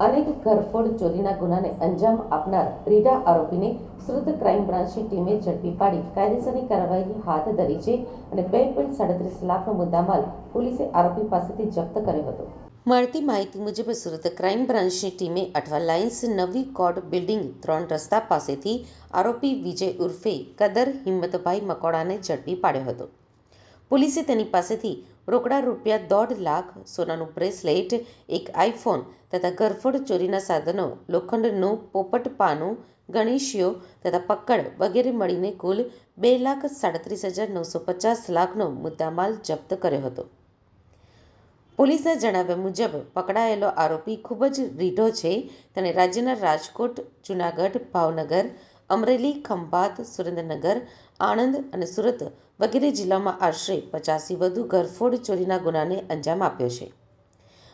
અનેક ઘરફોડ ચોરીના ગુનાને અંજામ આપનાર ત્રીજા આરોપીને સુરત ક્રાઇમ બ્રાન્ચની ટીમે ઝડપી પાડી. કાયદેસરની કાર્યવાહી હાથ ધરી છે અને બે પોઈન્ટ સાડત્રીસ લાખનો મુદ્દામાલ પોલીસે આરોપી પાસેથી જપ્ત કર્યો હતો. મળતી માહિતી મુજબ સુરત ક્રાઇમ બ્રાન્ચની ટીમે અઠવા લાઇન્સ નવી કોર્ટ બિલ્ડિંગ ત્રણ રસ્તા પાસેથી આરોપી વિજય ઉર્ફે કદર હિંમતભાઈ મકોડાને ઝડપી પાડ્યો હતો. પોલીસે તેની પાસેથી રોકડા રૂપિયા દોઢ લાખ, સોનાનું બ્રેસલેટ, એક આઈફોન તથા ઘરફોડ ચોરીના સાધનો, લોખંડનું પોપટ પાનું ગણેશીઓ તથા પકડ વગેરે મળીને કુલ બે લાખ સાડત્રીસ હજાર નવસો પચાસ લાખનો મુદ્દામાલ જપ્ત કર્યો હતો. પોલીસના જણાવ્યા મુજબ, પકડાયેલો આરોપી ખૂબ જ રીઢો છે. તેણે રાજ્યના રાજકોટ, જૂનાગઢ, ભાવનગર અમરેલી, ખંભાત, સુરેન્દ્રનગર, આણંદ અને સુરત વગેરે જિલ્લામાં આશરે પચાસથી વધુ ઘરફોડ ચોરીના ગુનાને અંજામ આપ્યો છે.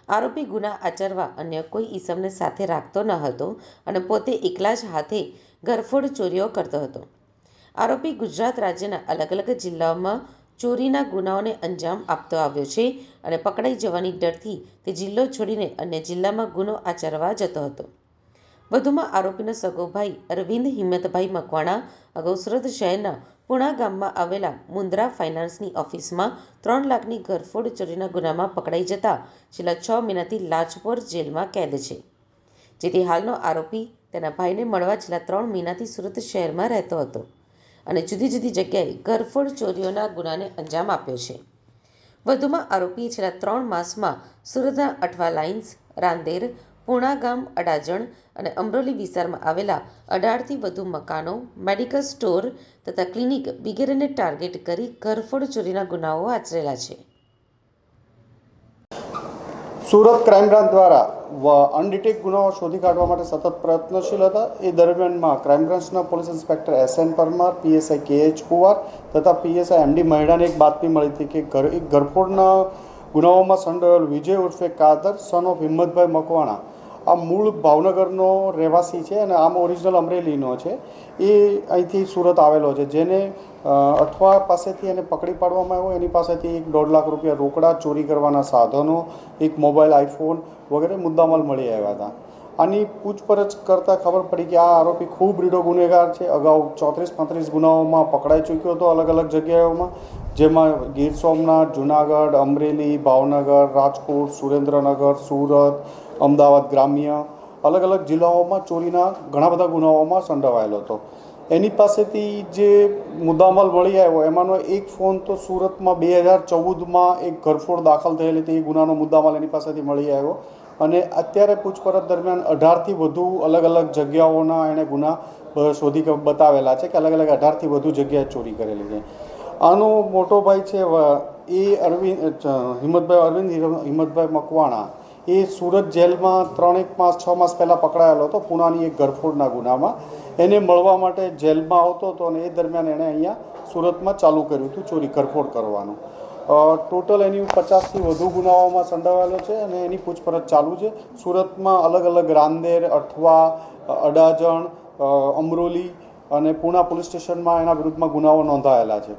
આરોપી ગુના આચરવા અન્ય કોઈ ઈસમને સાથે રાખતો ન હતો અને પોતે એકલા જ હાથે ઘરફોડ ચોરીઓ કરતો હતો. આરોપી ગુજરાત રાજ્યના અલગ અલગ જિલ્લાઓમાં ચોરીના ગુનાઓને અંજામ આપતો આવ્યો છે અને પકડાઈ જવાની ડરથી તે જિલ્લો છોડીને અન્ય જિલ્લામાં ગુનો આચરવા જતો હતો. વધુમાં આરોપીનો સગો ભાઈ અરવિંદ, હિંમતભાઈ મકવાણા, અગાઉ સુરત શહેરના પુણા ગામમાં આવેલા મુન્દ્રા ફાઇનાન્સની ઓફિસમાં ત્રણ લાખની ઘરફોડ ચોરીના ગુનામાં પકડાઈ જતા છેલ્લા છ મહિનાથી લાજપોર જેલમાં કેદ છે. જેથી હાલનો આરોપી તેના ભાઈને મળવા છેલ્લા ત્રણ મહિનાથી સુરત શહેરમાં રહેતો હતો અને જુદી જુદી જગ્યાએ ઘરફોડ ચોરીઓના ગુનાને અંજામ આપ્યો છે. વધુમાં આરોપીએ છેલ્લા ત્રણ માસમાં સુરતના અઠવા લાઇન્સ, રાંદેર પૂણા ગામ અડાજણ અને અમરોલી વિસ્તારમાં આવેલા અઢારથી વધુ મકાનો, મેડિકલ સ્ટોર તથા ક્લિનિક વગેરેને ટાર્ગેટ કરી ઘરફોડ ચોરીના ગુનાઓ આચરેલા છે. સુરત ક્રાઇમ બ્રાન્ચ દ્વારા અનડિટેક ગુનાઓ શોધી કાઢવા માટે સતત પ્રયત્નશીલ હતા. એ દરમિયાનમાં ક્રાઇમ બ્રાન્ચના police inspector S N Parmar, PSI K H Kuvar તથા પીએસઆઈ એમડી મહેડાને એક બાતમી મળી હતી કે ઘર એક ઘરફોડના ગુનાઓમાં સંડોયેલ વિજય ઉર્ફે કાદર સન ઓફ હિંમતભાઈ મકવાણા આ મૂળ ભાવનગરનો રહેવાસી છે અને આમ ઓરિજિનલ અમરેલીનો છે. એ અહીંથી સુરત આવેલો છે. જેને અઠવા પાસેથી એને પકડી પાડવામાં આવ્યો. એની પાસેથી એક દોઢ લાખ રૂપિયા રોકડા, ચોરી કરવાના સાધનો, એક મોબાઈલ, આઈફોન વગેરે મુદ્દામાલ મળી આવ્યા હતા. આની પૂછપરછ કરતાં ખબર પડી કે આ આરોપી ખૂબ રીડો ગુનેગાર છે. અગાઉ ચોત્રીસ પાંત્રીસ ગુનાઓમાં પકડાઈ ચૂક્યો હતો અલગ અલગ જગ્યાઓમાં. જેમાં ગીર સોમનાથ, જુનાગઢ, અમરેલી, ભાવનગર, રાજકોટ, સુરેન્દ્રનગર, સુરત અમદાવાદ ગ્રામ્ય અલગ અલગ જિલ્લાઓમાં ચોરીના ઘણા બધા ગુનાઓમાં સંડોવાયેલો હતો. એની પાસેથી જે મુદ્દામાલ મળી આવ્યો, એમાંનો એક ફોન તો સુરતમાં બે હજાર ચૌદમાં એક ઘરફોડ દાખલ થયેલી હતી, એ ગુનાનો મુદ્દામાલ એની પાસેથી મળી આવ્યો. અને અત્યારે પૂછપરછ દરમિયાન અઢારથી વધુ અલગ અલગ જગ્યાઓના એણે ગુના શોધી બતાવેલા છે કે અલગ અલગ અઢારથી વધુ જગ્યાએ ચોરી કરેલી છે. આનો મોટો ભાઈ છે એ અરવિંદ હિંમતભાઈ અરવિંદ હિંમતભાઈ મકવાણા. એ સુરત જેલમાં ત્રણેક માસ, છ માસ પહેલાં પકડાયેલો હતો. પુનાની એક ગરફોડના ગુનામાં. એને મળવા માટે જેલમાં આવતો હતો અને એ દરમિયાન એણે અહીંયા સુરતમાં ચાલુ કર્યું હતું ચોરી ગરફોડ કરવાનું. ટોટલ એની પચાસથી વધુ ગુનાઓમાં સંડોવાયેલો છે અને એની પૂછપરછ ચાલુ છે. સુરતમાં અલગ અલગ રાંદેર, અઠવા અડાજણ અમરોલી અને પુણા પોલીસ સ્ટેશનમાં એના વિરુદ્ધમાં ગુનાઓ નોંધાયેલા છે.